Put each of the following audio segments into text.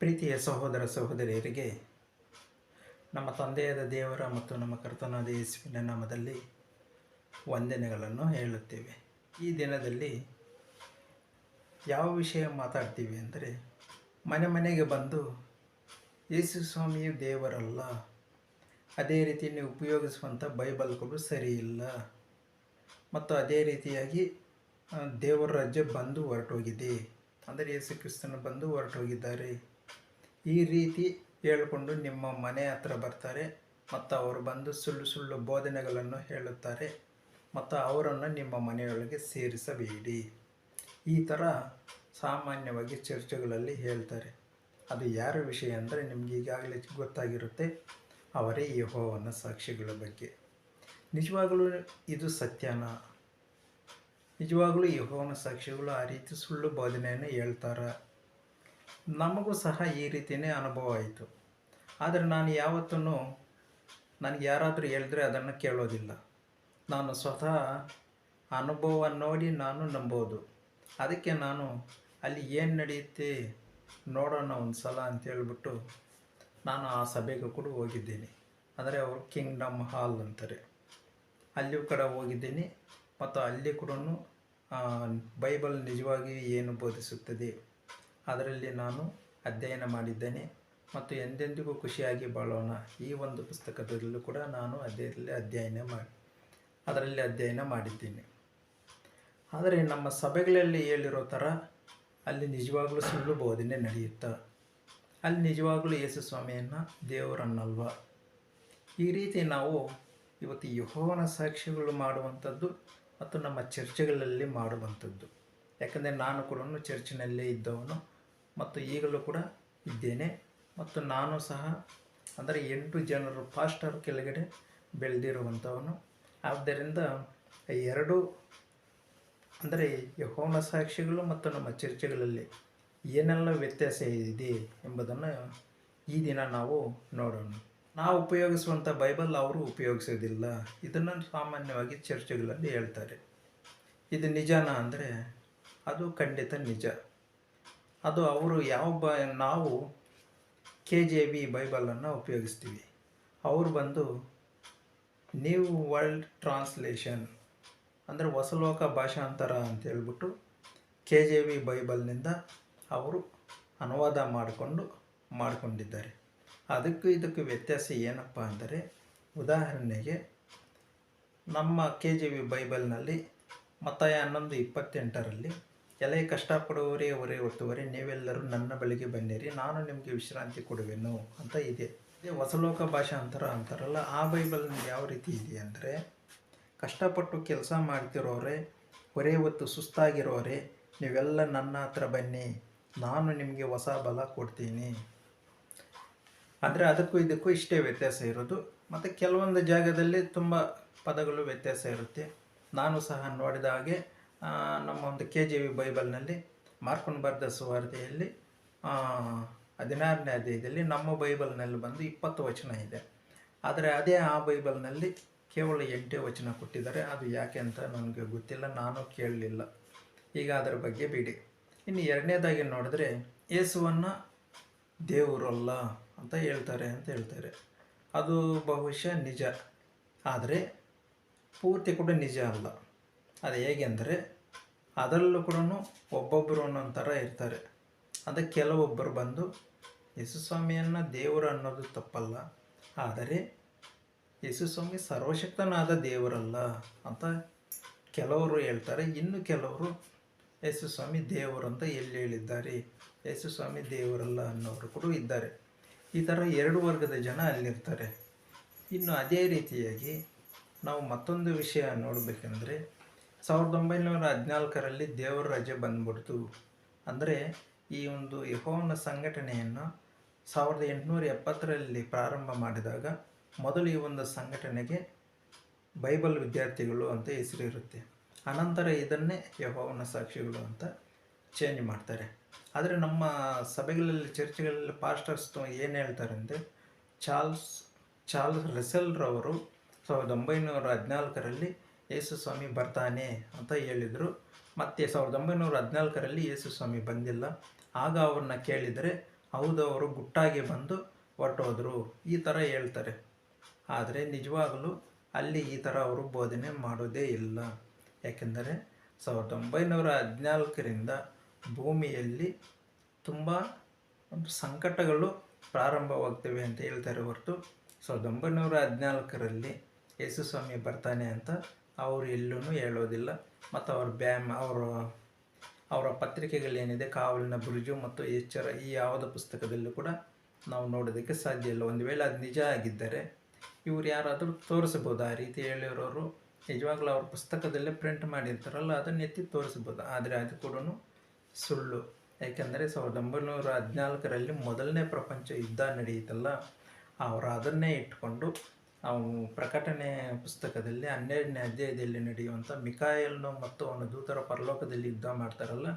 ಪ್ರೀತಿಯ ಸಹೋದರ ಸಹೋದರಿಯರಿಗೆ, ನಮ್ಮ ತಂದೆಯಾದ ದೇವರ ಮತ್ತು ನಮ್ಮ ಕರ್ತನಾದ ಯೇಸುವಿನ ನಾಮದಲ್ಲಿ ವಂದನೆಗಳನ್ನು ಹೇಳುತ್ತೇವೆ. ಈ ದಿನದಲ್ಲಿ ಯಾವ ವಿಷಯ ಮಾತಾಡ್ತೀವಿ ಅಂದರೆ, ಮನೆ ಮನೆಗೆ ಬಂದು ಯೇಸು ಸ್ವಾಮಿಯು ದೇವರಲ್ಲ, ಅದೇ ರೀತಿ ನೀವು ಉಪಯೋಗಿಸುವಂಥ ಬೈಬಲ್ಗಳು ಸರಿ ಇಲ್ಲ ಮತ್ತು ಅದೇ ರೀತಿಯಾಗಿ ದೇವರ ರಾಜ್ಯ ಬಂದು ಹೊರಟೋಗಿದೆ, ಅಂದರೆ ಯೇಸು ಕ್ರಿಸ್ತನ ಬಂದು ಹೊರಟೋಗಿದ್ದಾರೆ. ಈ ರೀತಿ ಹೇಳಿಕೊಂಡು ನಿಮ್ಮ ಮನೆ ಹತ್ರ ಬರ್ತಾರೆ, ಮತ್ತು ಅವರು ಬಂದು ಸುಳ್ಳು ಸುಳ್ಳು ಬೋಧನೆಗಳನ್ನು ಹೇಳುತ್ತಾರೆ, ಮತ್ತು ಅವರನ್ನು ನಿಮ್ಮ ಮನೆಯೊಳಗೆ ಸೇರಿಸಬೇಡಿ. ಈ ಥರ ಸಾಮಾನ್ಯವಾಗಿ ಚರ್ಚೆಗಳಲ್ಲಿ ಹೇಳ್ತಾರೆ. ಅದು ಯಾರ ವಿಷಯ ಅಂದರೆ ನಿಮ್ಗೆ ಈಗಾಗಲೇ ಗೊತ್ತಾಗಿರುತ್ತೆ, ಅವರೇ ಯೆಹೋವನ ಸಾಕ್ಷಿಗಳ ಬಗ್ಗೆ. ನಿಜವಾಗಲೂ ಇದು ಸತ್ಯನಾ? ನಿಜವಾಗಲೂ ಯೆಹೋವನ ಸಾಕ್ಷಿಗಳು ಆ ರೀತಿ ಸುಳ್ಳು ಬೋಧನೆಯನ್ನು ಹೇಳ್ತಾರೆ? ನಮಗೂ ಸಹ ಈ ರೀತಿಯೇ ಅನುಭವ ಆಯಿತು. ಆದರೆ ನಾನು ಯಾವತ್ತೂ ನನಗೆ ಯಾರಾದರೂ ಹೇಳಿದ್ರೆ ಅದನ್ನು ಕೇಳೋದಿಲ್ಲ. ನಾನು ಸ್ವತಃ ಅನುಭವ ನೋಡಿ ನಾನು ನಂಬೋದು. ಅದಕ್ಕೆ ನಾನು ಅಲ್ಲಿ ಏನು ನಡೆಯುತ್ತೆ ನೋಡೋಣ ಒಂದು ಸಲ ಅಂತ ಹೇಳ್ಬಿಟ್ಟು ನಾನು ಆ ಸಭೆಗೂ ಕೂಡ ಹೋಗಿದ್ದೀನಿ. ಅಂದರೆ ಅವರು ಕಿಂಗ್ಡಮ್ ಹಾಲ್ ಅಂತಾರೆ. ಅಲ್ಲಿಯೂ ಕೂಡ ಹೋಗಿದ್ದೀನಿ. ಮತ್ತು ಅಲ್ಲಿ ಕೂಡ ಬೈಬಲ್ ನಿಜವಾಗಿ ಏನು ಬೋಧಿಸುತ್ತದೆ ಅದರಲ್ಲಿ ನಾನು ಅಧ್ಯಯನ ಮಾಡಿದ್ದೇನೆ ಮತ್ತು ಎಂದೆಂದಿಗೂ ಖುಷಿಯಾಗಿ ಬಾಳೋಣ ಈ ಒಂದು ಪುಸ್ತಕದಲ್ಲೂ ಕೂಡ ನಾನು ಅದರಲ್ಲಿ ಅಧ್ಯಯನ ಮಾಡಿ, ಅದರಲ್ಲಿ ಅಧ್ಯಯನ ಮಾಡಿದ್ದೇನೆ. ಆದರೆ ನಮ್ಮ ಸಭೆಗಳಲ್ಲಿ ಹೇಳಿರೋ ಥರ ಅಲ್ಲಿ ನಿಜವಾಗ್ಲೂ ಸುಳ್ಳು ಬೋಧನೆ ನಡೆಯುತ್ತಾ. ಅಲ್ಲಿ ನಿಜವಾಗಲೂ ಯೇಸು ಸ್ವಾಮಿಯನ್ನು ದೇವರನ್ನಲ್ವ? ಈ ರೀತಿ ನಾವು ಇವತ್ತು ಯಹೋವನ ಸಾಕ್ಷಿಗಳು ಮಾಡುವಂಥದ್ದು ಮತ್ತು ನಮ್ಮ ಚರ್ಚೆಗಳಲ್ಲಿ ಮಾಡುವಂಥದ್ದು. ಯಾಕಂದರೆ ನಾನು ಕೂಡ ಚರ್ಚಿನಲ್ಲೇ ಇದ್ದವನು ಮತ್ತು ಈಗಲೂ ಕೂಡ ಇದ್ದೇನೆ. ಮತ್ತು ನಾನು ಸಹ ಅಂದರೆ ಎಂಟು ಜನರು ಪಾಸ್ಟರ್ ಕೆಳಗಡೆ ಬೆಳೆದಿರುವಂಥವನು. ಆದ್ದರಿಂದ ಎರಡು ಅಂದರೆ ಹೋಮ ಸಾಕ್ಷಿಗಳು ಮತ್ತು ನಮ್ಮ ಚರ್ಚೆಗಳಲ್ಲಿ ಏನೆಲ್ಲ ವ್ಯತ್ಯಾಸ ಇದೆ ಎಂಬುದನ್ನು ಈ ದಿನ ನಾವು ನೋಡೋಣ. ನಾವು ಉಪಯೋಗಿಸುವಂಥ ಬೈಬಲ್ ಅವರು ಉಪಯೋಗಿಸೋದಿಲ್ಲ. ಇದನ್ನು ಸಾಮಾನ್ಯವಾಗಿ ಚರ್ಚೆಗಳಲ್ಲಿ ಹೇಳ್ತಾರೆ. ಇದು ನಿಜಾನ ಅಂದರೆ ಅದು ಖಂಡಿತ ನಿಜ. ಅದು ಅವರು ಯಾವ ಬ ನಾವು ಕೆ ಜೆ ಬಿ ಬೈಬಲನ್ನು ಉಪಯೋಗಿಸ್ತೀವಿ. ಅವರು ಬಂದು ನ್ಯೂ ವರ್ಲ್ಡ್ ಟ್ರಾನ್ಸ್ಲೇಷನ್ ಅಂದರೆ ಹೊಸಲೋಕ ಭಾಷಾಂತರ ಅಂತ ಹೇಳ್ಬಿಟ್ಟು ಕೆ ಜೆ ವಿ ಬೈಬಲ್ನಿಂದ ಅವರು ಅನುವಾದ ಮಾಡಿಕೊಂಡು ಮಾಡಿಕೊಂಡಿದ್ದಾರೆ. ಅದಕ್ಕೂ ಇದಕ್ಕೂ ವ್ಯತ್ಯಾಸ ಏನಪ್ಪ ಅಂದರೆ ಉದಾಹರಣೆಗೆ ನಮ್ಮ ಕೆ ಜೆ ವಿ ಬೈಬಲ್ನಲ್ಲಿ ಮತ್ತಾಯ ಹನ್ನೊಂದು ಇಪ್ಪತ್ತೆಂಟರಲ್ಲಿ ಎಲೆ ಕಷ್ಟಪಡುವವರೇ ಅವರೇ ಹೊತ್ತುವರೆ ನೀವೆಲ್ಲರೂ ನನ್ನ ಬಳಿಗೆ ಬನ್ನಿರಿ, ನಾನು ನಿಮಗೆ ವಿಶ್ರಾಂತಿ ಕೊಡುವೆನು ಅಂತ ಇದೆ. ಇದೇ ಹೊಸಲೋಕ ಭಾಷಾಂತರ ಅಂತಾರಲ್ಲ, ಆ ಬೈಬಲ್ ಯಾವ ರೀತಿ ಇದೆ ಅಂದರೆ, ಕಷ್ಟಪಟ್ಟು ಕೆಲಸ ಮಾಡ್ತಿರೋರೆ, ಹೊರೆ ಹೊತ್ತು ಸುಸ್ತಾಗಿರೋರೆ, ನೀವೆಲ್ಲ ನನ್ನ ಹತ್ರ ಬನ್ನಿ, ನಾನು ನಿಮಗೆ ಹೊಸ ಬಲ ಕೊಡ್ತೀನಿ. ಅಂದರೆ ಅದಕ್ಕೂ ಇದಕ್ಕೂ ಇಷ್ಟೇ ವ್ಯತ್ಯಾಸ ಇರೋದು. ಮತ್ತು ಕೆಲವೊಂದು ಜಾಗದಲ್ಲಿ ತುಂಬ ಪದಗಳು ವ್ಯತ್ಯಾಸ ಇರುತ್ತೆ. ನಾನು ಸಹ ನೋಡಿದ ಹಾಗೆ ನಮ್ಮ ಒಂದು ಕೆ ಜಿ ವಿ ಬೈಬಲ್ನಲ್ಲಿ ಮಾರ್ಕೊಂಡು ಬರೆದ ಸುವಾರ್ತೆಯಲ್ಲಿ ಹದಿನಾರನೇ ಅಧ್ಯಾಯದಲ್ಲಿ ನಮ್ಮ ಬೈಬಲ್ನಲ್ಲಿ ಬಂದು ಇಪ್ಪತ್ತು ವಚನ ಇದೆ. ಆದರೆ ಅದೇ ಆ ಬೈಬಲ್ನಲ್ಲಿ ಕೇವಲ ಎಂಟೇ ವಚನ ಕೊಟ್ಟಿದ್ದಾರೆ. ಅದು ಯಾಕೆ ಅಂತ ನನಗೆ ಗೊತ್ತಿಲ್ಲ, ನಾನು ಕೇಳಲಿಲ್ಲ. ಈಗ ಅದರ ಬಗ್ಗೆ ಬಿಡಿ. ಇನ್ನು ಎರಡನೇದಾಗಿ ನೋಡಿದ್ರೆ, ಯೇಸುವನ್ನು ದೇವರಲ್ಲ ಅಂತ ಹೇಳ್ತಾರೆ ಅಂತ ಹೇಳ್ತಾರೆ. ಅದು ಬಹುಶಃ ನಿಜ. ಆದರೆ ಪೂರ್ತಿ ಕೂಡ ನಿಜ ಅಲ್ಲ. ಅದು ಹೇಗೆ ಅಂದರೆ ಅದರಲ್ಲೂ ಕೂಡ ಒಬ್ಬೊಬ್ಬರು ಒಂದೊಂದು ಥರ ಇರ್ತಾರೆ. ಅದಕ್ಕೆ ಕೆಲವೊಬ್ಬರು ಬಂದು ಯೇಸುಸ್ವಾಮಿಯನ್ನು ದೇವರು ಅನ್ನೋದು ತಪ್ಪಲ್ಲ, ಆದರೆ ಯೇಸುಸ್ವಾಮಿ ಸರ್ವಶಕ್ತನಾದ ದೇವರಲ್ಲ ಅಂತ ಕೆಲವರು ಹೇಳ್ತಾರೆ. ಇನ್ನು ಕೆಲವರು ಯೇಸುಸ್ವಾಮಿ ದೇವರು ಅಂತ ಎಲ್ಲಿ ಹೇಳಿದ್ದಾರೆ? ಯೇಸುಸ್ವಾಮಿ ದೇವರಲ್ಲ ಅನ್ನೋರು ಕೂಡ ಇದ್ದಾರೆ. ಈ ಥರ ಎರಡು ವರ್ಗದ ಜನ ಅಲ್ಲಿರ್ತಾರೆ. ಇನ್ನು ಅದೇ ರೀತಿಯಾಗಿ ನಾವು ಮತ್ತೊಂದು ವಿಷಯ ನೋಡಬೇಕಂದ್ರೆ ಸಾವಿರದ ಒಂಬೈನೂರ ಹದಿನಾಲ್ಕರಲ್ಲಿ ದೇವರ ರಜೆ ಬಂದ್ಬಿಡ್ತು. ಅಂದರೆ ಈ ಒಂದು ಯಹೋವನ ಸಂಘಟನೆಯನ್ನು ಸಾವಿರದ ಎಂಟುನೂರ ಎಪ್ಪತ್ತರಲ್ಲಿ ಪ್ರಾರಂಭ ಮಾಡಿದಾಗ ಮೊದಲು ಈ ಒಂದು ಸಂಘಟನೆಗೆ ಬೈಬಲ್ ವಿದ್ಯಾರ್ಥಿಗಳು ಅಂತ ಹೆಸರು ಇರುತ್ತೆ. ಅನಂತರ ಇದನ್ನೇ ಯಹೋವನ ಸಾಕ್ಷಿಗಳು ಅಂತ ಚೇಂಜ್ ಮಾಡ್ತಾರೆ. ಆದರೆ ನಮ್ಮ ಸಭೆಗಳಲ್ಲಿ, ಚರ್ಚ್ಗಳಲ್ಲಿ ಪಾಸ್ಟರ್ಸ್ ಏನು ಹೇಳ್ತಾರೆ ಅಂದರೆ ಚಾರ್ಲ್ಸ್ ಚಾರ್ಲ್ಸ್ ರೆಸೆಲ್ರವರು ಸಾವಿರದ ಒಂಬೈನೂರ ಹದಿನಾಲ್ಕರಲ್ಲಿ ಯೇಸು ಸ್ವಾಮಿ ಬರ್ತಾನೆ ಅಂತ ಹೇಳಿದರು. ಮತ್ತೆ ಸಾವಿರದ ಒಂಬೈನೂರ ಹದಿನಾಲ್ಕರಲ್ಲಿ ಯೇಸು ಸ್ವಾಮಿ ಬಂದಿಲ್ಲ. ಆಗ ಅವ್ರನ್ನ ಕೇಳಿದರೆ, ಹೌದು, ಅವರು ಗುಟ್ಟಾಗಿ ಬಂದು ಹೊರಟೋದ್ರು. ಈ ಥರ ಹೇಳ್ತಾರೆ. ಆದರೆ ನಿಜವಾಗಲೂ ಅಲ್ಲಿ ಈ ಥರ ಅವರು ಬೋಧನೆ ಮಾಡೋದೇ ಇಲ್ಲ. ಯಾಕೆಂದರೆ ಸಾವಿರದ ಒಂಬೈನೂರ ಹದಿನಾಲ್ಕರಿಂದ ಭೂಮಿಯಲ್ಲಿ ತುಂಬ ಒಂದು ಸಂಕಟಗಳು ಪ್ರಾರಂಭವಾಗ್ತವೆ ಅಂತ ಹೇಳ್ತಾರೆ ಹೊರತು, ಸಾವಿರದ ಒಂಬೈನೂರ ಹದಿನಾಲ್ಕರಲ್ಲಿ ಯೇಸು ಸ್ವಾಮಿ ಬರ್ತಾನೆ ಅಂತ ಅವರು ಎಲ್ಲೂ ಹೇಳೋದಿಲ್ಲ. ಮತ್ತು ಅವ್ರ ಬ್ಯಾಮ್, ಅವರ ಅವರ ಪತ್ರಿಕೆಗಳೇನಿದೆ, ಕಾವಲಿನ ಬುರುಜು ಮತ್ತು ಎಚ್ಚರ ಈ ಯಾವುದೇ ಪುಸ್ತಕದಲ್ಲೂ ಕೂಡ ನಾವು ನೋಡೋದಕ್ಕೆ ಸಾಧ್ಯ ಇಲ್ಲ. ಒಂದು ವೇಳೆ ಅದು ನಿಜ ಆಗಿದ್ದರೆ ಇವ್ರು ಯಾರಾದರೂ ತೋರಿಸ್ಬೋದು? ಆ ರೀತಿ ಹೇಳಿರೋರು ನಿಜವಾಗ್ಲೂ ಅವ್ರ ಪುಸ್ತಕದಲ್ಲೇ ಪ್ರಿಂಟ್ ಮಾಡಿರ್ತಾರಲ್ಲ, ಅದನ್ನು ಎತ್ತಿ ತೋರಿಸ್ಬೋದು? ಆದರೆ ಅದು ಕೂಡ ಸುಳ್ಳು. ಯಾಕೆಂದರೆ ಸಾವಿರದ ಒಂಬೈನೂರ ಹದಿನಾಲ್ಕರಲ್ಲಿ ಮೊದಲನೇ ಪ್ರಪಂಚ ಯುದ್ಧ ನಡೆಯಿತಲ್ಲ ಅವರು ಅದನ್ನೇ ಇಟ್ಕೊಂಡು ನಾವು ಪ್ರಕಟಣೆ ಪುಸ್ತಕದಲ್ಲಿ, ಹನ್ನೆರಡನೇ ಅಧ್ಯಾಯದಲ್ಲಿ ನಡೆಯುವಂಥ ಮಿಕಾಯಲ್ನು ಮತ್ತು ಅವನ ದೂತರ ಪರಲೋಕದಲ್ಲಿ ಯುದ್ಧ ಮಾಡ್ತಾರಲ್ಲ,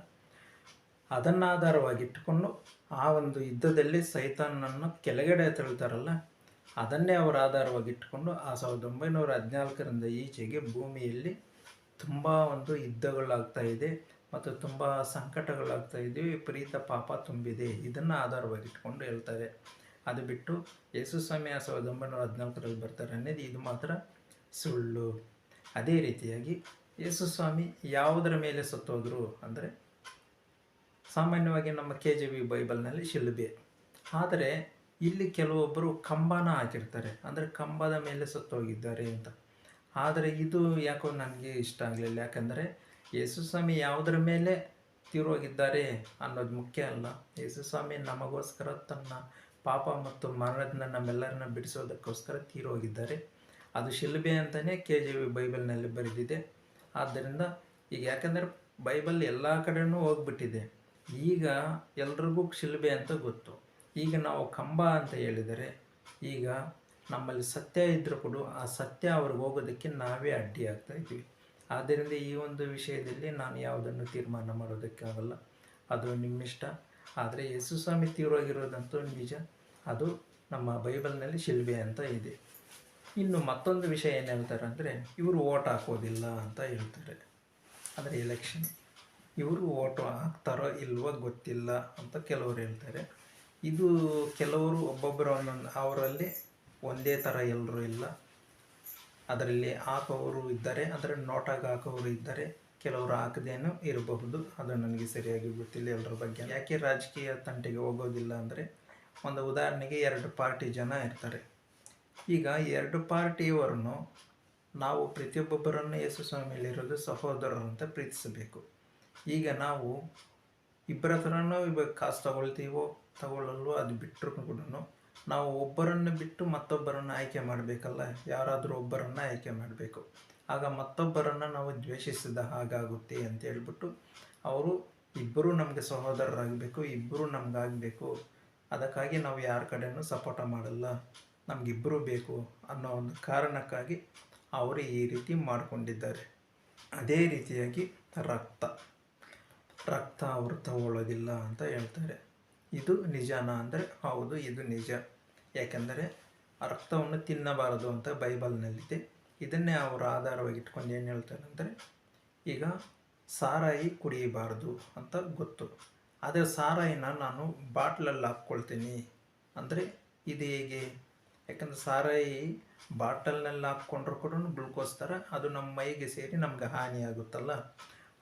ಅದನ್ನಾಧಾರವಾಗಿಟ್ಟುಕೊಂಡು ಆ ಒಂದು ಯುದ್ಧದಲ್ಲಿ ಸೈತಾನನ್ನು ಕೆಳಗಡೆ ತಳ್ತಾರಲ್ಲ, ಅದನ್ನೇ ಅವರು ಆಧಾರವಾಗಿಟ್ಟುಕೊಂಡು ಆ ಸಾವಿರದ ಒಂಬೈನೂರ ಹದಿನಾಲ್ಕರಿಂದ ಈಚೆಗೆ ಭೂಮಿಯಲ್ಲಿ ತುಂಬ ಒಂದು ಯುದ್ಧಗಳಾಗ್ತಾ ಇದೆ ಮತ್ತು ತುಂಬ ಸಂಕಟಗಳಾಗ್ತಾ ಇದೆ ವಿಪರೀತ ಪಾಪ ತುಂಬಿದೆ. ಇದನ್ನು ಆಧಾರವಾಗಿಟ್ಕೊಂಡು ಹೇಳ್ತಾರೆ. ಅದು ಬಿಟ್ಟು ಯೇಸು ಸ್ವಾಮಿ ಆ ಸಾವಿರದ ಒಂಬೈನೂರ ಹದಿನಾಲ್ಕರಲ್ಲಿ ಬರ್ತಾರೆ ಅನ್ನೋದು ಇದು ಮಾತ್ರ ಸುಳ್ಳು. ಅದೇ ರೀತಿಯಾಗಿ ಯೇಸು ಸ್ವಾಮಿ ಯಾವುದರ ಮೇಲೆ ಸತ್ತೋದ್ರು ಅಂದರೆ ಸಾಮಾನ್ಯವಾಗಿ ನಮ್ಮ ಕೆ ಜೆ ವಿ ಬೈಬಲ್ನಲ್ಲಿ ಶಿಲುಬೆ. ಆದರೆ ಇಲ್ಲಿ ಕೆಲವೊಬ್ಬರು ಕಂಬನ ಹಾಕಿರ್ತಾರೆ. ಅಂದರೆ ಕಂಬದ ಮೇಲೆ ಸತ್ತೋಗಿದ್ದಾರೆ ಅಂತ. ಆದರೆ ಇದು ಯಾಕೋ ನನಗೆ ಇಷ್ಟ ಆಗಲಿಲ್ಲ. ಯಾಕಂದರೆ ಯೇಸು ಸ್ವಾಮಿ ಯಾವುದರ ಮೇಲೆ ತೀರೋಗಿದ್ದಾರೆ ಅನ್ನೋದು ಮುಖ್ಯ ಅಲ್ಲ. ಯೇಸು ಸ್ವಾಮಿ ನಮಗೋಸ್ಕರ ತನ್ನ ಪಾಪ ಮತ್ತು ಮರಣದಿಂದ ನಮ್ಮೆಲ್ಲರನ್ನ ಬಿಡಿಸೋದಕ್ಕೋಸ್ಕರ ತೀರೋಗಿದ್ದಾರೆ ಅದು ಶಿಲ್ಬೆ ಅಂತಲೇ ಕೆ ಜಿ ವಿ ಬೈಬಲ್ನಲ್ಲಿ ಬರೆದಿದೆ. ಆದ್ದರಿಂದ ಈಗ ಯಾಕಂದರೆ ಬೈಬಲ್ ಎಲ್ಲ ಕಡೆನೂ ಹೋಗ್ಬಿಟ್ಟಿದೆ. ಈಗ ಎಲ್ರಿಗೂ ಶಿಲ್ಬೆ ಅಂತ ಗೊತ್ತು. ಈಗ ನಾವು ಕಂಬ ಅಂತ ಹೇಳಿದರೆ ಈಗ ನಮ್ಮಲ್ಲಿ ಸತ್ಯ ಇದ್ದರೂ ಕೂಡ ಆ ಸತ್ಯ ಅವ್ರಿಗೆ ಹೋಗೋದಕ್ಕೆ ನಾವೇ ಅಡ್ಡಿ ಆಗ್ತಾ ಇದ್ದೀವಿ. ಆದ್ದರಿಂದ ಈ ಒಂದು ವಿಷಯದಲ್ಲಿ ನಾನು ಯಾವುದನ್ನು ತೀರ್ಮಾನ ಮಾಡೋದಕ್ಕಾಗಲ್ಲ. ಅದು ನಿಮ್ಮಿಷ್ಟ. ಆದರೆ ಯೇಸು ಸ್ವಾಮಿ ತೀರೋಗಿರೋದಂತೂ ನಿಜ. ಅದು ನಮ್ಮ ಬೈಬಲ್ನಲ್ಲಿ ಶಿಲ್ಬೆ ಅಂತ ಇದೆ. ಇನ್ನು ಮತ್ತೊಂದು ವಿಷಯ ಏನು ಹೇಳ್ತಾರೆ ಅಂದರೆ, ಇವರು ಓಟ್ ಹಾಕೋದಿಲ್ಲ ಅಂತ ಹೇಳ್ತಾರೆ. ಅಂದರೆ ಎಲೆಕ್ಷನ್ ಇವರು ಓಟು ಹಾಕ್ತಾರೋ ಇಲ್ವೋ ಗೊತ್ತಿಲ್ಲ ಅಂತ ಕೆಲವರು ಹೇಳ್ತಾರೆ. ಇದು ಕೆಲವರು ಒಬ್ಬೊಬ್ಬರು ಒಂದೊಂದು, ಅವರಲ್ಲಿ ಒಂದೇ ಥರ ಎಲ್ಲರೂ ಇಲ್ಲ. ಅದರಲ್ಲಿ ಹಾಕೋರು ಇದ್ದಾರೆ, ಅಂದರೆ ನೋಟಾಗಿ ಹಾಕೋರು ಇದ್ದಾರೆ. ಕೆಲವರು ಹಾಕದೇನೂ ಇರಬಹುದು. ಅದು ನನಗೆ ಸರಿಯಾಗಿ ಗೊತ್ತಿಲ್ಲ ಎಲ್ಲರ ಬಗ್ಗೆ. ಯಾಕೆ ರಾಜಕೀಯ ತಂಟೆಗೆ ಹೋಗೋದಿಲ್ಲ ಅಂದರೆ ಒಂದು ಉದಾಹರಣೆಗೆ ಎರಡು ಪಾರ್ಟಿ ಜನ ಇರ್ತಾರೆ. ಈಗ ಎರಡು ಪಾರ್ಟಿಯವರನ್ನು ನಾವು ಪ್ರತಿಯೊಬ್ಬೊಬ್ಬರನ್ನು ಯೇಸು ಸ್ವಾಮಿಯಲ್ಲಿರೋದು ಸಹೋದರರಂತ ಪ್ರೀತಿಸಬೇಕು. ಈಗ ನಾವು ಇಬ್ಬರ ಹತ್ರನೂ ಇವಾಗ ಕಾಸು ತಗೊಳ್ತೀವೋ, ತಗೊಳ್ಳಲ್ವೋ ಅದು ಬಿಟ್ಟರು ಕೂಡ ನಾವು ಒಬ್ಬರನ್ನು ಬಿಟ್ಟು ಮತ್ತೊಬ್ಬರನ್ನು ಆಯ್ಕೆ ಮಾಡಬೇಕಲ್ಲ? ಯಾರಾದರೂ ಒಬ್ಬರನ್ನು ಆಯ್ಕೆ ಮಾಡಬೇಕು. ಆಗ ಮತ್ತೊಬ್ಬರನ್ನು ನಾವು ದ್ವೇಷಿಸಿದ ಹಾಗಾಗುತ್ತೆ ಅಂತ ಹೇಳ್ಬಿಟ್ಟು ಅವರು ಇಬ್ಬರೂ ನಮಗೆ ಸಹೋದರರಾಗಬೇಕು, ಇಬ್ಬರೂ ನಮಗಾಗಬೇಕು. ಅದಕ್ಕಾಗಿ ನಾವು ಯಾರ ಕಡೆನೂ ಸಪೋರ್ಟ ಮಾಡಲ್ಲ. ನಮಗಿಬ್ಬರೂ ಬೇಕು ಅನ್ನೋ ಒಂದು ಕಾರಣಕ್ಕಾಗಿ ಅವರು ಈ ರೀತಿ ಮಾಡಿಕೊಂಡಿದ್ದಾರೆ. ಅದೇ ರೀತಿಯಾಗಿ ರಕ್ತ. ರಕ್ತ ಅವರು ತಗೊಳ್ಳೋದಿಲ್ಲ ಅಂತ ಹೇಳ್ತಾರೆ. ಇದು ನಿಜನಾ ಅಂದರೆ ಹೌದು, ಇದು ನಿಜ. ಯಾಕೆಂದರೆ ರಕ್ತವನ್ನು ತಿನ್ನಬಾರದು ಅಂತ ಬೈಬಲ್ನಲ್ಲಿದೆ. ಇದನ್ನೇ ಅವರು ಆಧಾರವಾಗಿ ಇಟ್ಕೊಂಡು ಏನು ಹೇಳ್ತಾರೆ ಅಂದರೆ, ಈಗ ಸಾರಾಯಿ ಕುಡಿಯಬಾರದು ಅಂತ ಗೊತ್ತು. ಅದೇ ಸಾರಾಯಿನ ನಾನು ಬಾಟ್ಲಲ್ಲಿ ಹಾಕ್ಕೊಳ್ತೀನಿ. ಅಂದರೆ ಇದು ಹೇಗೆ? ಯಾಕಂದರೆ ಸಾರಾಯಿ ಬಾಟಲ್ನಲ್ಲಿ ಹಾಕ್ಕೊಂಡ್ರು ಕೂಡ ಗ್ಲುಕೋಸ್ ಥರ ಅದು ನಮ್ಮ ಮೈಗೆ ಸೇರಿ ನಮ್ಗೆ ಹಾನಿ ಆಗುತ್ತಲ್ಲ?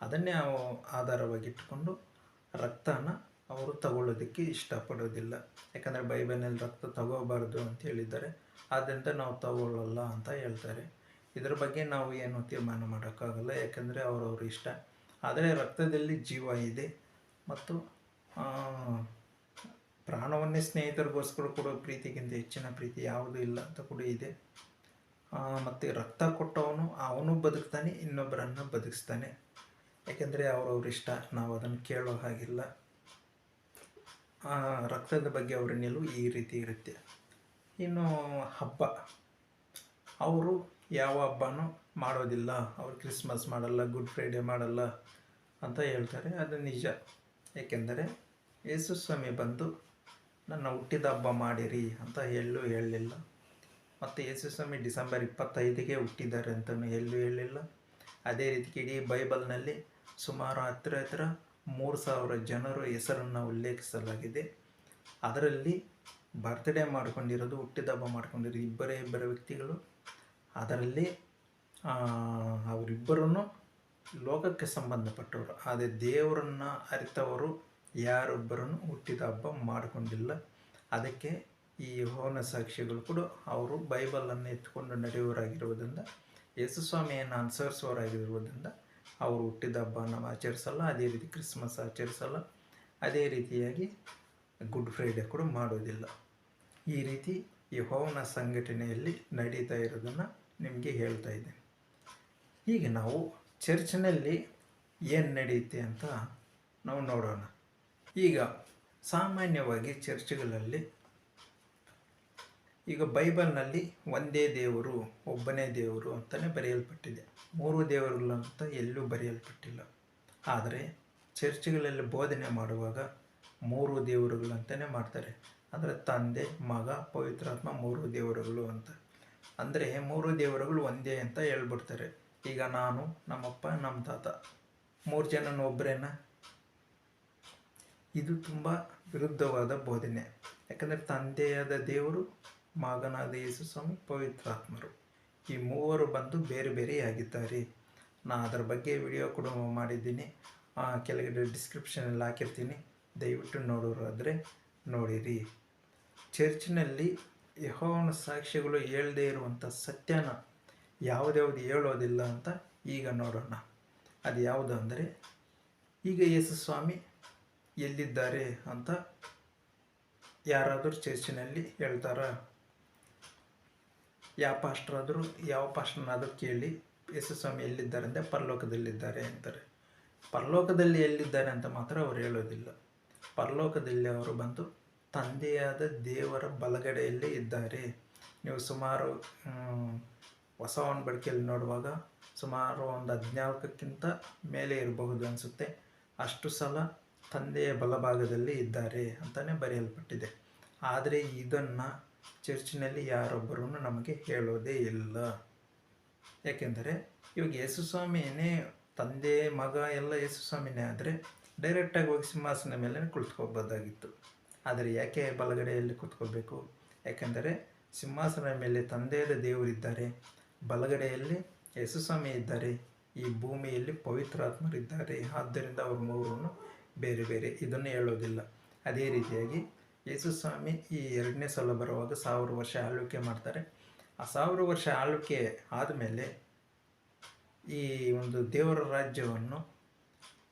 ಅದನ್ನೇ ನಾವು ಆಧಾರವಾಗಿ ಇಟ್ಕೊಂಡು ರಕ್ತನ ಅವರು ತಗೊಳ್ಳೋದಕ್ಕೆ ಇಷ್ಟಪಡೋದಿಲ್ಲ. ಯಾಕಂದರೆ ಬೈಬಲ್ನಲ್ಲಿ ರಕ್ತ ತಗೋಬಾರ್ದು ಅಂತ ಹೇಳಿದ್ದಾರೆ. ಆದ್ದರಿಂದ ನಾವು ತಗೊಳ್ಳಲ್ಲ ಅಂತ ಹೇಳ್ತಾರೆ. ಇದರ ಬಗ್ಗೆ ನಾವು ಏನು ತೀರ್ಮಾನ ಮಾಡೋಕ್ಕಾಗಲ್ಲ. ಯಾಕಂದರೆ ಅವರವ್ರ ಇಷ್ಟ. ಆದರೆ ರಕ್ತದಲ್ಲಿ ಜೀವ ಇದೆ. ಮತ್ತು ಪ್ರಾಣವನ್ನೇ ಸ್ನೇಹಿತರಿಗೋಸ್ಕರ ಕೊಡೋ ಪ್ರೀತಿಗಿಂತ ಹೆಚ್ಚಿನ ಪ್ರೀತಿ ಯಾವುದೂ ಇಲ್ಲ ಅಂತ ಕೂಡ ಇದೆ. ಮತ್ತು ರಕ್ತ ಕೊಟ್ಟವನು, ಅವನು ಬದುಕ್ತಾನೆ ಇನ್ನೊಬ್ಬರನ್ನು ಬದುಕಿಸ್ತಾನೆ. ಯಾಕೆಂದರೆ ಅವರವ್ರ ಇಷ್ಟ, ನಾವು ಅದನ್ನು ಕೇಳೋ ಹಾಗಿಲ್ಲ. ರಕ್ತದ ಬಗ್ಗೆ ಅವರ ನಿಲುವು ಈ ರೀತಿ ಇರುತ್ತೆ. ಇನ್ನು ಹಬ್ಬ, ಅವರು ಯಾವ ಹಬ್ಬನೂ ಮಾಡೋದಿಲ್ಲ. ಅವರು ಕ್ರಿಸ್ಮಸ್ ಮಾಡಲ್ಲ ಗುಡ್ ಫ್ರೈಡೇ ಮಾಡಲ್ಲ ಅಂತ ಹೇಳ್ತಾರೆ. ಅದು ನಿಜ. ಏಕೆಂದರೆ ಯೇಸು ಸ್ವಾಮಿ ಬಂದು, ನನ್ನ ಹುಟ್ಟಿದ ಹಬ್ಬ ಮಾಡಿರಿ ಅಂತ ಎಲ್ಲೂ ಹೇಳಲಿಲ್ಲ. ಮತ್ತು ಯೇಸು ಸ್ವಾಮಿ ಡಿಸೆಂಬರ್ ಇಪ್ಪತ್ತೈದಿಗೆ ಹುಟ್ಟಿದ್ದಾರೆ ಅಂತಲೂ ಎಲ್ಲೂ ಹೇಳಲಿಲ್ಲ. ಅದೇ ರೀತಿ ಇಡೀ ಬೈಬಲ್ನಲ್ಲಿ ಸುಮಾರು ಹತ್ತಿರ ಹತ್ತಿರ ಮೂರು ಸಾವಿರ ಜನರು ಹೆಸರನ್ನು ಉಲ್ಲೇಖಿಸಲಾಗಿದೆ. ಅದರಲ್ಲಿ ಬರ್ತ್ಡೇ ಮಾಡ್ಕೊಂಡಿರೋದು ಹುಟ್ಟಿದಬ್ಬ ಮಾಡ್ಕೊಂಡಿರೋ ಇಬ್ಬರೇ ಇಬ್ಬರ ವ್ಯಕ್ತಿಗಳು. ಅದರಲ್ಲಿ ಅವರಿಬ್ಬರೂ ಲೋಕಕ್ಕೆ ಸಂಬಂಧಪಟ್ಟವರು. ಆದರೆ ದೇವರನ್ನು ಅರಿತವರು ಯಾರೊಬ್ಬರನ್ನು ಹುಟ್ಟಿದ ಹಬ್ಬ ಮಾಡಿಕೊಂಡಿಲ್ಲ. ಅದಕ್ಕೆ ಈ ಹೋನ ಸಾಕ್ಷಿಗಳು ಕೂಡ ಅವರು ಬೈಬಲನ್ನು ಎತ್ಕೊಂಡು ನಡೆಯುವರಾಗಿರುವುದರಿಂದ ಯೇಸುಸ್ವಾಮಿಯನ್ನು ಅನುಸರಿಸುವವರಾಗಿರುವುದರಿಂದ ಅವರು ಹುಟ್ಟಿದ ಹಬ್ಬನ ಆಚರಿಸಲ್ಲ, ಅದೇ ರೀತಿ ಕ್ರಿಸ್ಮಸ್ ಆಚರಿಸಲ್ಲ, ಅದೇ ರೀತಿಯಾಗಿ ಗುಡ್ ಫ್ರೈಡೇ ಕೂಡ ಮಾಡೋದಿಲ್ಲ ಈ ರೀತಿ ಈ ಯೆಹೋವನ ಸಂಘಟನೆಯಲ್ಲಿ ನಡೀತಾ ಇರೋದನ್ನು ನಿಮಗೆ ಹೇಳ್ತಾ ಇದ್ದೇನೆ. ಈಗ ನಾವು ಚರ್ಚ್ನಲ್ಲಿ ಏನು ನಡೆಯುತ್ತೆ ಅಂತ ನಾವು ನೋಡೋಣ. ಈಗ ಸಾಮಾನ್ಯವಾಗಿ ಚರ್ಚ್ಗಳಲ್ಲಿ ಈಗ ಬೈಬಲ್ನಲ್ಲಿ ಒಂದೇ ದೇವರು, ಒಬ್ಬನೇ ದೇವರು ಅಂತಲೇ ಬರೆಯಲ್ಪಟ್ಟಿದೆ. ಮೂರು ದೇವರುಗಳು ಅಂತ ಎಲ್ಲೂ ಬರೆಯಲ್ಪಟ್ಟಿಲ್ಲ. ಆದರೆ ಚರ್ಚ್ಗಳಲ್ಲಿ ಬೋಧನೆ ಮಾಡುವಾಗ ಮೂರು ದೇವರುಗಳು ಅಂತಲೇ ಮಾಡ್ತಾರೆ. ಅಂದರೆ ತಂದೆ, ಮಗ, ಪವಿತ್ರಾತ್ಮ ಮೂರು ದೇವರುಗಳು ಅಂತ. ಅಂದರೆ ಮೂರು ದೇವರುಗಳು ಒಂದೇ ಅಂತ ಹೇಳ್ಬಿಡ್ತಾರೆ. ಈಗ ನಾನು, ನಮ್ಮಪ್ಪ ನಮ್ಮ ತಾತ ಮೂರು ಜನ ಒಬ್ಬರೇನ ಇದು ತುಂಬ ವಿರುದ್ಧವಾದ ಬೋಧನೆ. ಯಾಕಂದರೆ ತಂದೆಯಾದ ದೇವರು, ಮಗನಾದ ಯೇಸು ಸ್ವಾಮಿ, ಪವಿತ್ರಾತ್ಮರು. ಈ ಮೂವರು ಬಂದು ಬೇರೆ ಬೇರೆಯಾಗಿದ್ದಾರೆ ನಾನು ಅದರ ಬಗ್ಗೆ ವಿಡಿಯೋ ಕೂಡ ಮಾಡಿದ್ದೀನಿ. ಕೆಳಗಡೆ ಡಿಸ್ಕ್ರಿಪ್ಷನಲ್ಲಿ ಹಾಕಿರ್ತೀನಿ. ದಯವಿಟ್ಟು ನೋಡೋರಾದರೆ ನೋಡಿರಿ. ಚರ್ಚ್ನಲ್ಲಿ ಯಹೋವನ ಸಾಕ್ಷ್ಯಗಳು ಹೇಳದೇ ಇರುವಂಥ ಸತ್ಯನ ಯಾವುದ್ಯಾವುದು ಹೇಳೋದಿಲ್ಲ ಅಂತ ಈಗ ನೋಡೋಣ. ಅದು ಯಾವುದು ಅಂದರೆ, ಈಗ ಯೇಸು ಸ್ವಾಮಿ ಎಲ್ಲಿದ್ದಾರೆ ಅಂತ ಯಾರಾದರೂ ಚರ್ಚಿನಲ್ಲಿ ಹೇಳ್ತಾರಾ? ಯಾವ ಪಾಸ್ಟ್ರಾದರೂ, ಯಾವ ಪಾಸ್ಟ್ರನ್ನಾದರೂ ಕೇಳಿ, ಯೇಸು ಸ್ವಾಮಿ ಎಲ್ಲಿದ್ದಾರೆ ಅಂದರೆ ಪರಲೋಕದಲ್ಲಿದ್ದಾರೆ ಅಂತಾರೆ. ಪರಲೋಕದಲ್ಲಿ ಎಲ್ಲಿದ್ದಾರೆ ಅಂತ ಮಾತ್ರ ಅವರು ಹೇಳೋದಿಲ್ಲ. ಪರಲೋಕದಲ್ಲಿ ಅವರು ಬಂದು, ತಂದೆಯಾದ ದೇವರ ಬಲಗಡೆಯಲ್ಲೇ ಇದ್ದಾರೆ. ನೀವು ಸುಮಾರು ಹೊಸ ಬಳಕೆಯಲ್ಲಿ ನೋಡುವಾಗ ಸುಮಾರು ಒಂದು ಹದಿನಾಲ್ಕಕ್ಕಿಂತ ಮೇಲೆ ಇರಬಹುದು ಅನಿಸುತ್ತೆ. ಅಷ್ಟು ಸಲ ತಂದೆಯ ಬಲಭಾಗದಲ್ಲಿ ಇದ್ದಾರೆ ಅಂತಲೇ ಬರೆಯಲ್ಪಟ್ಟಿದೆ. ಆದರೆ ಇದನ್ನು ಚರ್ಚಿನಲ್ಲಿ ಯಾರೊಬ್ಬರೂ ನಮಗೆ ಹೇಳೋದೇ ಇಲ್ಲ. ಯಾಕೆಂದರೆ ಇವಾಗ ಯೇಸುಸ್ವಾಮಿಯೇ ತಂದೆ, ಮಗ ಎಲ್ಲ ಯೇಸುಸ್ವಾಮಿನೇ ಆದರೆ ಡೈರೆಕ್ಟಾಗಿ ಹೋಗಿ ಸಿಂಹಾಸನ ಮೇಲೆ ಕುಳಿತುಕೋಬೋದಾಗಿತ್ತು ಆದರೆ ಯಾಕೆ ಬಲಗಡೆಯಲ್ಲಿ ಕುತ್ಕೋಬೇಕು ಯಾಕೆಂದರೆ ಸಿಂಹಾಸನ ಮೇಲೆ ತಂದೆಯಾದ ದೇವರಿದ್ದಾರೆ. ಬಲಗಡೆಯಲ್ಲಿ ಯೇಸುಸ್ವಾಮಿ ಇದ್ದಾರೆ, ಈ ಭೂಮಿಯಲ್ಲಿ ಪವಿತ್ರಾತ್ಮರಿದ್ದಾರೆ, ಆದ್ದರಿಂದ ಅವ್ರ ಮೂರನ್ನು ಬೇರೆ ಬೇರೆ ಇದನ್ನು ಹೇಳೋದಿಲ್ಲ. ಅದೇ ರೀತಿಯಾಗಿ ಯೇಸುಸ್ವಾಮಿ ಈ ಎರಡನೇ ಸಲ ಬರುವಾಗ ಸಾವಿರ ವರ್ಷ ಆಳ್ವಿಕೆ ಮಾಡ್ತಾರೆ. ಆ ಸಾವಿರ ವರ್ಷ ಆಳ್ವಿಕೆ ಆದಮೇಲೆ ಈ ಒಂದು ದೇವರ ರಾಜ್ಯವನ್ನು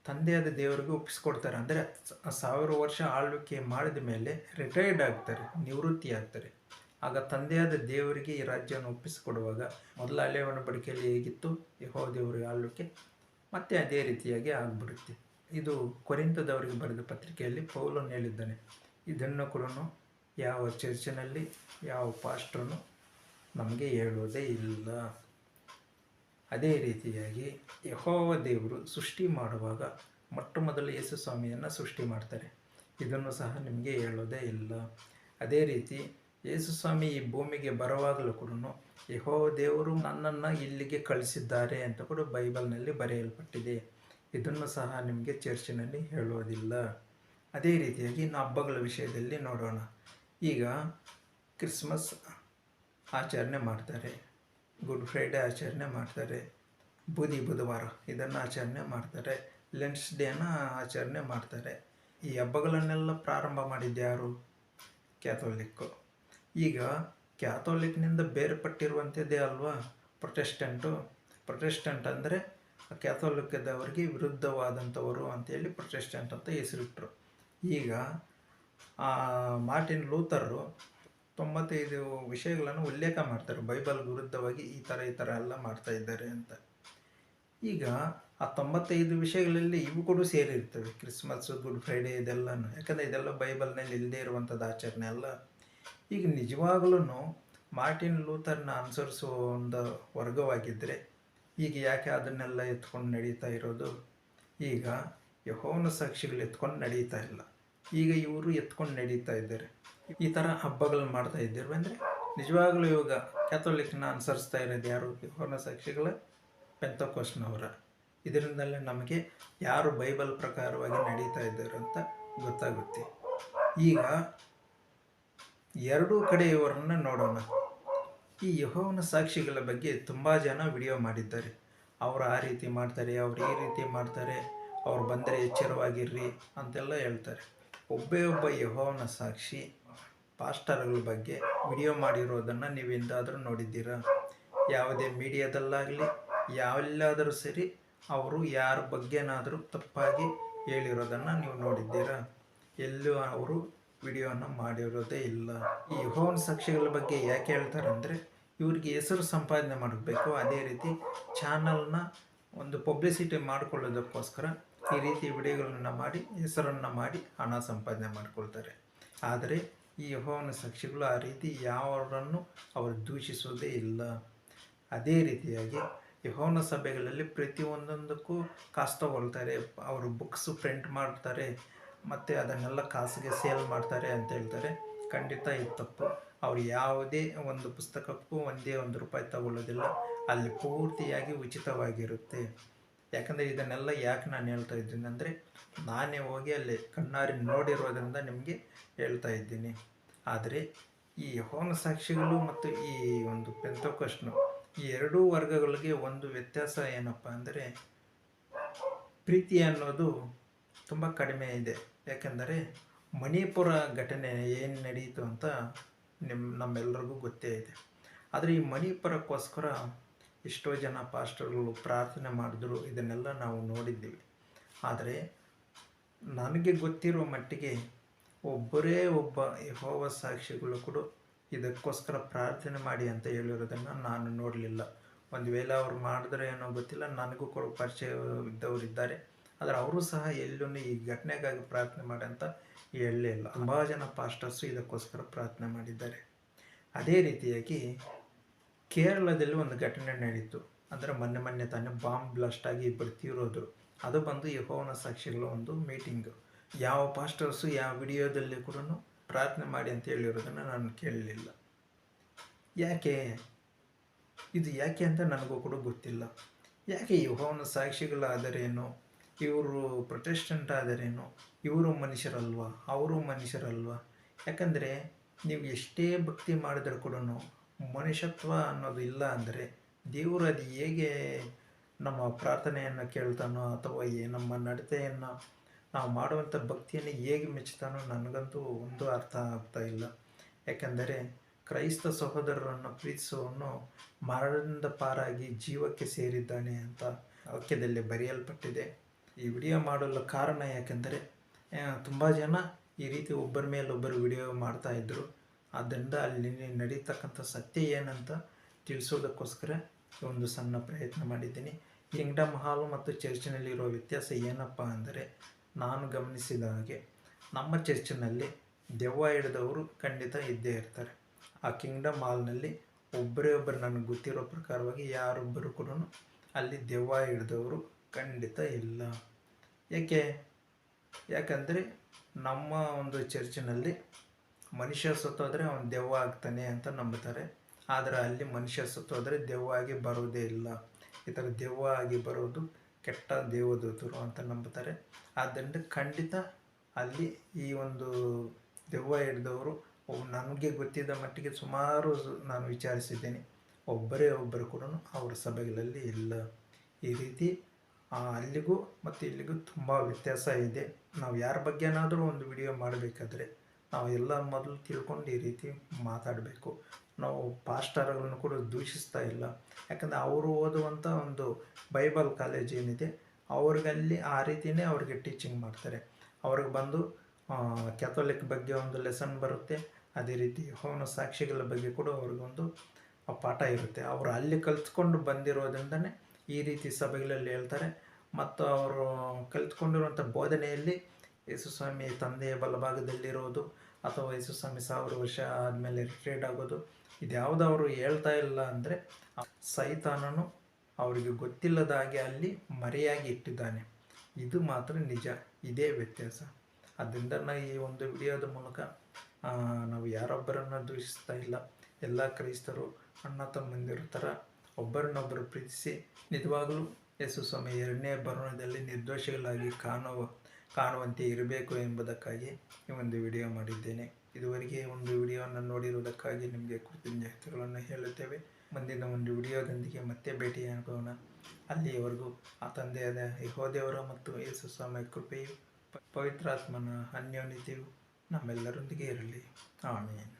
ತಂದೆಯಾದ ದೇವರಿಗೆ ಒಪ್ಪಿಸ್ಕೊಡ್ತಾರೆ. ಅಂದರೆ ಆ ಸಾವಿರ ವರ್ಷ ಆಳ್ವಿಕೆ ಮಾಡಿದ ಮೇಲೆ ರಿಟೈರ್ಡ್ ಆಗ್ತಾರೆ ನಿವೃತ್ತಿ ಆಗ್ತಾರೆ ಆಗ ತಂದೆಯಾದ ದೇವರಿಗೆ ಈ ರಾಜ್ಯವನ್ನು ಒಪ್ಪಿಸಿಕೊಡುವಾಗ ಮೊದಲ ಹಳೆಯ ಒಡಂಬಡಿಕೆಯಲ್ಲಿ ಹೇಗಿತ್ತು? ಯಹೋ ದೇವರಿಗೆ ಆಳ್ವಿಕೆ ಮತ್ತೆ ಅದೇ ರೀತಿಯಾಗಿ ಆಗಿಬಿಡುತ್ತೆ. ಇದು ಕೊರಿಂತದವರಿಗೆ ಬರೆದ ಪತ್ರಿಕೆಯಲ್ಲಿ ಪೌಲನ್ನು ಹೇಳಿದ್ದಾನೆ, ಇದನ್ನು ಕೂಡ ಯಾವ ಚರ್ಚಿನಲ್ಲಿ, ಯಾವ ಪಾಸ್ಟ್ರನು ನಮಗೆ ಹೇಳೋದೇ ಇಲ್ಲ. ಅದೇ ರೀತಿಯಾಗಿ ಯಹೋವ ದೇವರು ಸೃಷ್ಟಿ ಮಾಡುವಾಗ ಮೊಟ್ಟ ಮೊದಲು ಯೇಸು ಸ್ವಾಮಿಯನ್ನು ಸೃಷ್ಟಿ ಮಾಡ್ತಾರೆ. ಇದನ್ನು ಸಹ ನಿಮಗೆ ಹೇಳೋದೇ ಇಲ್ಲ. ಅದೇ ರೀತಿ ಯೇಸು ಸ್ವಾಮಿ ಈ ಭೂಮಿಗೆ ಬರುವಾಗಲೂ ಕೂಡ ಯಹೋ ದೇವರು ನನ್ನನ್ನು ಇಲ್ಲಿಗೆ ಕಳಿಸಿದ್ದಾರೆ ಅಂತ ಕೂಡ ಬೈಬಲ್ನಲ್ಲಿ ಬರೆಯಲ್ಪಟ್ಟಿದೆ. ಇದನ್ನು ಸಹ ನಿಮಗೆ ಚರ್ಚಿನಲ್ಲಿ ಹೇಳೋದಿಲ್ಲ ಅದೇ ರೀತಿಯಾಗಿ ಇನ್ನು ಹಬ್ಬಗಳ ವಿಷಯದಲ್ಲಿ ನೋಡೋಣ. ಈಗ ಕ್ರಿಸ್ಮಸ್ ಆಚರಣೆ ಮಾಡ್ತಾರೆ. ಗುಡ್ ಫ್ರೈಡೇ ಆಚರಣೆ ಮಾಡ್ತಾರೆ. ಬೂದಿ ಬುಧವಾರ ಇದನ್ನು ಆಚರಣೆ ಮಾಡ್ತಾರೆ. ಲೆನ್ಸ್ ಡೇನ ಆಚರಣೆ ಮಾಡ್ತಾರೆ. ಈ ಹಬ್ಬಗಳನ್ನೆಲ್ಲ ಪ್ರಾರಂಭ ಮಾಡಿದ್ದು ಯಾರು ಕ್ಯಾಥೋಲಿಕ್ಕು. ಈಗ ಕ್ಯಾಥೋಲಿಕ್ನಿಂದ ಬೇರ್ಪಟ್ಟಿರುವಂಥದ್ದೇ ಅಲ್ವಾ ಪ್ರೊಟೆಸ್ಟೆಂಟು? ಪ್ರೊಟೆಸ್ಟೆಂಟ್ ಅಂದರೆ ಕ್ಯಾಥೋಲಿಕ್ದವರಿಗೆ ವಿರುದ್ಧವಾದಂಥವರು ಅಂತೇಳಿ ಪ್ರೊಟೆಸ್ಟೆಂಟ್ ಅಂತ ಹೆಸರಿಟ್ಟರು ಈಗ ಮಾರ್ಟಿನ್ ಲೂಥರು ತೊಂಬತ್ತೈದು ವಿಷಯಗಳನ್ನು ಉಲ್ಲೇಖ ಮಾಡ್ತಾರೆ. ಬೈಬಲ್ ವಿರುದ್ಧವಾಗಿ ಈ ಥರ ಈ ಥರ ಎಲ್ಲ ಮಾಡ್ತಾ ಇದ್ದಾರೆ ಅಂತ. ಈಗ ಆ ತೊಂಬತ್ತೈದು ವಿಷಯಗಳಲ್ಲಿ ಇವು ಕೂಡ ಸೇರಿರ್ತವೆ. ಕ್ರಿಸ್ಮಸ್, ಗುಡ್ ಫ್ರೈಡೇ ಇದೆಲ್ಲನೂ. ಯಾಕಂದರೆ ಇದೆಲ್ಲ ಬೈಬಲ್ನಲ್ಲಿ ಇಲ್ಲದೇ ಇರುವಂಥದ್ದು ಆಚರಣೆ ಅಲ್ಲ. ಈಗ ನಿಜವಾಗ್ಲೂ ಮಾರ್ಟಿನ್ ಲೂಥರ್ನ ಅನುಸರಿಸುವ ಒಂದು ವರ್ಗವಾಗಿದ್ದರೆ ಈಗ ಯಾಕೆ ಅದನ್ನೆಲ್ಲ ಎತ್ಕೊಂಡು ನಡೀತಾ ಇರೋದು? ಈಗ ಯಹೋವನ ಸಾಕ್ಷಿಗಳು ಎತ್ಕೊಂಡು ನಡೀತಾ ಇಲ್ಲ. ಈಗ ಇವರು ಎತ್ಕೊಂಡು ನಡೀತಾ ಇದ್ದಾರೆ. ಈ ಥರ ಹಬ್ಬಗಳನ್ನ ಮಾಡ್ತಾ ಇದ್ದೀರಿ ಅಂದರೆ ನಿಜವಾಗ್ಲೂ ಇವಾಗ ಕ್ಯಾಥೋಲಿಕ್ನ ಅನುಸರಿಸ್ತಾ ಇರೋದು ಯಾರು? ಯಹೋವನ ಸಾಕ್ಷಿಗಳ ಪೆಂತಕೋಸ್ನವರ. ಇದರಿಂದಲೇ ನಮಗೆ ಯಾರು ಬೈಬಲ್ ಪ್ರಕಾರವಾಗಿ ನಡೀತಾ ಇದ್ದಾರೆ ಅಂತ ಗೊತ್ತಾಗುತ್ತೆ. ಈಗ ಎರಡೂ ಕಡೆಯವರನ್ನು ನೋಡೋಣ. ಈ ಯಹೋವನ ಸಾಕ್ಷಿಗಳ ಬಗ್ಗೆ ತುಂಬ ಜನ ವಿಡಿಯೋ ಮಾಡಿದ್ದಾರೆ. ಅವರು ಆ ರೀತಿ ಮಾಡ್ತಾರೆ, ಅವ್ರು ಈ ರೀತಿ ಮಾಡ್ತಾರೆ, ಅವ್ರು ಬಂದರೆ ಎಚ್ಚರವಾಗಿರ್ರಿ ಅಂತೆಲ್ಲ ಹೇಳ್ತಾರೆ. ಒಬ್ಬೇ ಒಬ್ಬ ಯಹೋವನ ಸಾಕ್ಷಿ ಪಾಸ್ಟರ್ಗಳ ಬಗ್ಗೆ ವಿಡಿಯೋ ಮಾಡಿರೋದನ್ನು ನೀವು ಎಂದಾದರೂ ನೋಡಿದ್ದೀರಾ? ಯಾವುದೇ ಮೀಡಿಯಾದಲ್ಲಾಗಲಿ, ಯಾವೆಲ್ಲಾದರೂ ಸರಿ ಅವರು ಯಾರ ಬಗ್ಗೆನಾದರೂ ತಪ್ಪಾಗಿ ಹೇಳಿರೋದನ್ನು ನೀವು ನೋಡಿದ್ದೀರಾ? ಎಲ್ಲೂ ಅವರು ವಿಡಿಯೋನ ಮಾಡಿರೋದೇ ಇಲ್ಲ. ಈ ಯೆಹೋವನ ಸಾಕ್ಷಿಗಳ ಬಗ್ಗೆ ಯಾಕೆ ಹೇಳ್ತಾರೆ ಅಂದರೆ ಇವ್ರಿಗೆ ಹೆಸರು ಸಂಪಾದನೆ ಮಾಡಬೇಕು. ಅದೇ ರೀತಿ ಚಾನಲ್ನ ಒಂದು ಪಬ್ಲಿಸಿಟಿ ಮಾಡಿಕೊಳ್ಳೋದಕ್ಕೋಸ್ಕರ ಈ ರೀತಿ ವಿಡಿಯೋಗಳನ್ನು ಮಾಡಿ, ಹೆಸರನ್ನು ಮಾಡಿ ಹಣ ಸಂಪಾದನೆ ಮಾಡಿಕೊಳ್ತಾರೆ. ಆದರೆ ಈ ಯೆಹೋವನ ಸಾಕ್ಷಿಗಳು ಆ ರೀತಿ ಯಾವರನ್ನು ಅವರು ದೂಷಿಸೋದೇ ಇಲ್ಲ. ಅದೇ ರೀತಿಯಾಗಿ ಯೆಹೋವನ ಸಭೆಗಳಲ್ಲಿ ಪ್ರತಿಯೊಂದೊಂದಕ್ಕೂ ಕಾಸು ತಗೊಳ್ತಾರೆ ಅವರು ಬುಕ್ಸು ಪ್ರಿಂಟ್ ಮಾಡ್ತಾರೆ. ಮತ್ತು ಅದನ್ನೆಲ್ಲ ಕಾಸಿಗೆ ಸೇಲ್ ಮಾಡ್ತಾರೆ ಅಂತ ಹೇಳ್ತಾರೆ. ಖಂಡಿತ ಇದು ತಪ್ಪು. ಅವ್ರು ಯಾವುದೇ ಒಂದು ಪುಸ್ತಕಕ್ಕೂ ಒಂದೇ ಒಂದು ರೂಪಾಯಿ ತಗೊಳ್ಳೋದಿಲ್ಲ. ಅಲ್ಲಿ ಪೂರ್ತಿಯಾಗಿ ಉಚಿತವಾಗಿರುತ್ತೆ. ಯಾಕಂದರೆ ಇದನ್ನೆಲ್ಲ ಯಾಕೆ ನಾನು ಹೇಳ್ತಾ ಇದ್ದೀನಿ ಅಂದರೆ, ನಾನೇ ಹೋಗಿ ಅಲ್ಲಿ ಕಣ್ಣಾರಿ ನೋಡಿರೋದ್ರಿಂದ ನಿಮಗೆ ಹೇಳ್ತಾ ಇದ್ದೀನಿ. ಆದರೆ ಈ ಹೋಮ ಸಾಕ್ಷಿಗಳು ಮತ್ತು ಈ ಒಂದು ಪೆಂತೋಕಷ್ನು ಈ ಎರಡೂ ವರ್ಗಗಳಿಗೆ ಒಂದು ವ್ಯತ್ಯಾಸ ಏನಪ್ಪ ಅಂದರೆ, ಪ್ರೀತಿ ಅನ್ನೋದು ತುಂಬ ಕಡಿಮೆ ಇದೆ. ಯಾಕೆಂದರೆ ಮಣಿಪುರ ಘಟನೆ ಏನು ನಡೆಯಿತು ಅಂತ ನಿಮ್ಮ ನಮ್ಮೆಲ್ಲರಿಗೂ ಗೊತ್ತೇ ಇದೆ. ಆದರೆ ಈ ಮಣಿಪುರಕ್ಕೋಸ್ಕರ ಎಷ್ಟೋ ಜನ ಪಾಸ್ಟರ್ಗಳು ಪ್ರಾರ್ಥನೆ ಮಾಡಿದ್ರು, ಇದನ್ನೆಲ್ಲ ನಾವು ನೋಡಿದ್ದೀವಿ. ಆದರೆ ನನಗೆ ಗೊತ್ತಿರೋ ಮಟ್ಟಿಗೆ ಒಬ್ಬರೇ ಒಬ್ಬ ಯಹೋವ ಸಾಕ್ಷಿಗಳು ಕೂಡ ಇದಕ್ಕೋಸ್ಕರ ಪ್ರಾರ್ಥನೆ ಮಾಡಿ ಅಂತ ಹೇಳಿರೋದನ್ನು ನಾನು ನೋಡಲಿಲ್ಲ. ಒಂದು ವೇಳೆ ಅವ್ರು ಮಾಡಿದ್ರೆ ಏನೋ ಗೊತ್ತಿಲ್ಲ, ನನಗೂ ಕೂಡ ಪರಿಚಯ ಇದ್ದವರು ಇದ್ದಾರೆ ಆದರೆ ಅವರು ಸಹ ಎಲ್ಲೂ ಈ ಘಟನೆಗಾಗಿ ಪ್ರಾರ್ಥನೆ ಮಾಡಿ ಅಂತ ಹೇಳಲೇ ಇಲ್ಲ. ತುಂಬ ಜನ ಪಾಸ್ಟರ್ಸು ಇದಕ್ಕೋಸ್ಕರ ಪ್ರಾರ್ಥನೆ ಮಾಡಿದ್ದಾರೆ. ಅದೇ ರೀತಿಯಾಗಿ ಕೇರಳದಲ್ಲಿ ಒಂದು ಘಟನೆ ನಡೀತು. ಅಂದರೆ ಮೊನ್ನೆ ಮೊನ್ನೆ ತಾನೇ ಬಾಂಬ್ ಬ್ಲಾಸ್ಟ್ ಆಗಿ ಇಬ್ಬರು ತೀರೋದ್ರು. ಅದು ಬಂದು ಯಹೋವನ ಸಾಕ್ಷಿಗಳ ಒಂದು ಮೀಟಿಂಗು. ಯಾವ ಪಾಸ್ಟರ್ಸು ಯಾವ ವಿಡಿಯೋದಲ್ಲಿ ಕೂಡ ಪ್ರಾರ್ಥನೆ ಮಾಡಿ ಅಂತ ಹೇಳಿರೋದನ್ನು ನಾನು ಕೇಳಲಿಲ್ಲ. ಯಾಕೆ? ಇದು ಯಾಕೆ ಅಂತ ನನಗೂ ಕೂಡ ಗೊತ್ತಿಲ್ಲ. ಯಾಕೆ ಯಹೋವನ ಸಾಕ್ಷಿಗಳಾದರೇನು ಇವರು ಪ್ರೊಟೆಸ್ಟೆಂಟ್ ಆದರೇನು? ಇವರು ಮನುಷ್ಯರಲ್ವಾ? ಅವರು ಮನುಷ್ಯರಲ್ವಾ? ಯಾಕಂದರೆ ನೀವು ಎಷ್ಟೇ ಭಕ್ತಿ ಮಾಡಿದರೂ ಕೂಡ ಮನುಷ್ಯತ್ವ ಅನ್ನೋದು ಇಲ್ಲ ಅಂದರೆ ದೇವರು ಅದು ಹೇಗೆ ನಮ್ಮ ಪ್ರಾರ್ಥನೆಯನ್ನು ಕೇಳ್ತಾನೋ ಅಥವಾ ಏ ನಮ್ಮ ನಡತೆಯನ್ನು ನಾವು ಮಾಡುವಂಥ ಭಕ್ತಿಯನ್ನು ಹೇಗೆ ಮೆಚ್ಚುತ್ತಾನೋ ನನಗಂತೂ ಒಂದು ಅರ್ಥ ಆಗ್ತಾ ಇಲ್ಲ. ಯಾಕೆಂದರೆ ಕ್ರೈಸ್ತ ಸಹೋದರರನ್ನು ಪ್ರೀತಿಸುವನು ಮರಣದ ಪಾರಾಗಿ ಜೀವಕ್ಕೆ ಸೇರಿದ್ದಾನೆ ಅಂತ ವಾಕ್ಯದಲ್ಲಿ ಬರೆಯಲ್ಪಟ್ಟಿದೆ. ಈ ವಿಡಿಯೋ ಮಾಡಲು ಕಾರಣ ಯಾಕೆಂದರೆ ತುಂಬ ಜನ ಈ ರೀತಿ ಒಬ್ಬರ ಮೇಲೆ ಒಬ್ಬರು ವಿಡಿಯೋ ಮಾಡ್ತಾ ಇದ್ದರು ಆದ್ದರಿಂದ ಅಲ್ಲಿ ನಡೀತಕ್ಕಂಥ ಸತ್ಯ ಏನಂತ ತಿಳಿಸೋದಕ್ಕೋಸ್ಕರ ಒಂದು ಸಣ್ಣ ಪ್ರಯತ್ನ ಮಾಡಿದ್ದೀನಿ. ಕಿಂಗ್ಡಮ್ ಹಾಲು ಮತ್ತು ಚರ್ಚಿನಲ್ಲಿರೋ ವ್ಯತ್ಯಾಸ ಏನಪ್ಪ ಅಂದರೆ, ನಾನು ಗಮನಿಸಿದ ಹಾಗೆ ನಮ್ಮ ಚರ್ಚಿನಲ್ಲಿ ದೆವ್ವ ಹಿಡಿದವರು ಖಂಡಿತ ಇದ್ದೇ ಇರ್ತಾರೆ. ಆ ಕಿಂಗ್ಡಮ್ ಹಾಲ್ನಲ್ಲಿ ಒಬ್ಬರೇ ಒಬ್ಬರು ನನಗೆ ಗೊತ್ತಿರೋ ಪ್ರಕಾರವಾಗಿ ಯಾರೊಬ್ಬರು ಕೂಡ ಅಲ್ಲಿ ದೆವ್ವ ಹಿಡಿದವರು ಖಂಡಿತ ಇಲ್ಲ. ಏಕೆ ಯಾಕಂದರೆ ನಮ್ಮ ಒಂದು ಚರ್ಚಿನಲ್ಲಿ ಮನುಷ್ಯ ಸತ್ತೋದ್ರೆ ಅವನು ದೆವ್ವ ಆಗ್ತಾನೆ ಅಂತ ನಂಬುತ್ತಾರೆ ಆದರೆ ಅಲ್ಲಿ ಮನುಷ್ಯ ಸತ್ತೋದ್ರೆ ದೆವ್ವ ಆಗಿ ಬರೋದೇ ಇಲ್ಲ. ಈ ಥರ ದೆವ್ವ ಆಗಿ ಬರೋದು ಕೆಟ್ಟ ದೇವದೂತರು ಅಂತ ನಂಬುತ್ತಾರೆ ಆದ್ದರಿಂದ ಖಂಡಿತ ಅಲ್ಲಿ ಈ ಒಂದು ದೆವ್ವ ಹಿಡಿದವರು ನನಗೆ ಗೊತ್ತಿದ್ದ ಮಟ್ಟಿಗೆ ಸುಮಾರು ನಾನು ವಿಚಾರಿಸಿದ್ದೇನೆ. ಒಬ್ಬರೇ ಒಬ್ಬರು ಕೂಡ ಅವರ ಸಭೆಗಳಲ್ಲಿ ಇಲ್ಲ. ಈ ರೀತಿ ಅಲ್ಲಿಗೂ ಮತ್ತು ಇಲ್ಲಿಗೂ ತುಂಬ ವ್ಯತ್ಯಾಸ ಇದೆ. ನಾವು ಯಾರ ಬಗ್ಗೆನಾದರೂ ಒಂದು ವಿಡಿಯೋ ಮಾಡಬೇಕಾದ್ರೆ ನಾವು ಎಲ್ಲ ಮೊದಲು ತಿಳ್ಕೊಂಡು ಈ ರೀತಿ ಮಾತಾಡಬೇಕು. ನಾವು ಪಾಸ್ಟರ್ಗಳನ್ನು ಕೂಡ ದೂಷಿಸ್ತಾ ಇಲ್ಲ. ಯಾಕಂದರೆ ಅವರು ಓದುವಂಥ ಒಂದು ಬೈಬಲ್ ಕಾಲೇಜ್ ಏನಿದೆ, ಅವ್ರಿಗಲ್ಲಿ ಆ ರೀತಿಯೇ ಅವ್ರಿಗೆ ಟೀಚಿಂಗ್ ಮಾಡ್ತಾರೆ. ಅವ್ರಿಗೆ ಬಂದು ಕ್ಯಾಥೋಲಿಕ್ ಬಗ್ಗೆ ಒಂದು ಲೆಸನ್ ಬರುತ್ತೆ. ಅದೇ ರೀತಿ ಹೋನ ಸಾಕ್ಷಿಗಳ ಬಗ್ಗೆ ಕೂಡ ಅವ್ರಿಗೊಂದು ಪಾಠ ಇರುತ್ತೆ. ಅವರು ಅಲ್ಲಿ ಕಲ್ತ್ಕೊಂಡು ಬಂದಿರೋದ್ರಿಂದನೇ ಈ ರೀತಿ ಸಭೆಗಳಲ್ಲಿ ಹೇಳ್ತಾರೆ. ಮತ್ತು ಅವರು ಕಲಿತ್ಕೊಂಡಿರುವಂಥ ಬೋಧನೆಯಲ್ಲಿ ಯೇಸುಸ್ವಾಮಿ ತಂದೆಯ ಬಲಭಾಗದಲ್ಲಿರೋದು ಅಥವಾ ಯೇಸುಸ್ವಾಮಿ ಸಾವಿರ ವರ್ಷ ಆದಮೇಲೆ ರಿಟೈರ್ಡ್ ಆಗೋದು, ಇದ್ಯಾವುದು ಅವರು ಹೇಳ್ತಾ ಇಲ್ಲ ಅಂದರೆ ಸೈತಾನನು ಅವರಿಗೆ ಗೊತ್ತಿಲ್ಲದ ಹಾಗೆ ಅಲ್ಲಿ ಮರೆಯಾಗಿ ಇಟ್ಟಿದ್ದಾನೆ. ಇದು ಮಾತ್ರ ನಿಜ, ಇದೇ ವ್ಯತ್ಯಾಸ. ಅದರಿಂದ ನಾವು ಈ ಒಂದು ವಿಡಿಯೋದ ಮೂಲಕ ನಾವು ಯಾರೊಬ್ಬರನ್ನು ದೂಷಿಸ್ತಾ ಇಲ್ಲ. ಎಲ್ಲ ಕ್ರೈಸ್ತರು ಅಣ್ಣ ತಮ್ಮಂದಿರ ಥರ ಒಬ್ಬರನ್ನೊಬ್ಬರು ಪ್ರೀತಿಸಿ ನಿಜವಾಗಲೂ ಯೇಸು ಸ್ವಾಮಿ ಎರಡನೇ ಬರಣದಲ್ಲಿ ನಿರ್ದೋಷಗಳಾಗಿ ಕಾಣುವ, ಕಾಣುವಂತೆ ಇರಬೇಕು ಎಂಬುದಕ್ಕಾಗಿ ಈ ಒಂದು ವಿಡಿಯೋ ಮಾಡಿದ್ದೇನೆ. ಇದುವರೆಗೆ ಒಂದು ವಿಡಿಯೋವನ್ನು ನೋಡಿರುವುದಕ್ಕಾಗಿ ನಿಮಗೆ ಕೃತಜ್ಞತೆಗಳನ್ನು ಹೇಳುತ್ತೇವೆ. ಮುಂದಿನ ಒಂದು ವಿಡಿಯೋದೊಂದಿಗೆ ಮತ್ತೆ ಭೇಟಿಯಾಗೋಣ ಅಲ್ಲಿಯವರೆಗೂ ಆ ತಂದೆಯಾದ ಯಹೋದೇವರ ಮತ್ತು ಯೇಸು ಸ್ವಾಮಿಯ ಕೃಪೆಯು ಪವಿತ್ರಾತ್ಮನ ಅನ್ಯೋನ್ಯತೆಯು ನಮ್ಮೆಲ್ಲರೊಂದಿಗೆ ಇರಲಿ. ಆಮೇಲೆ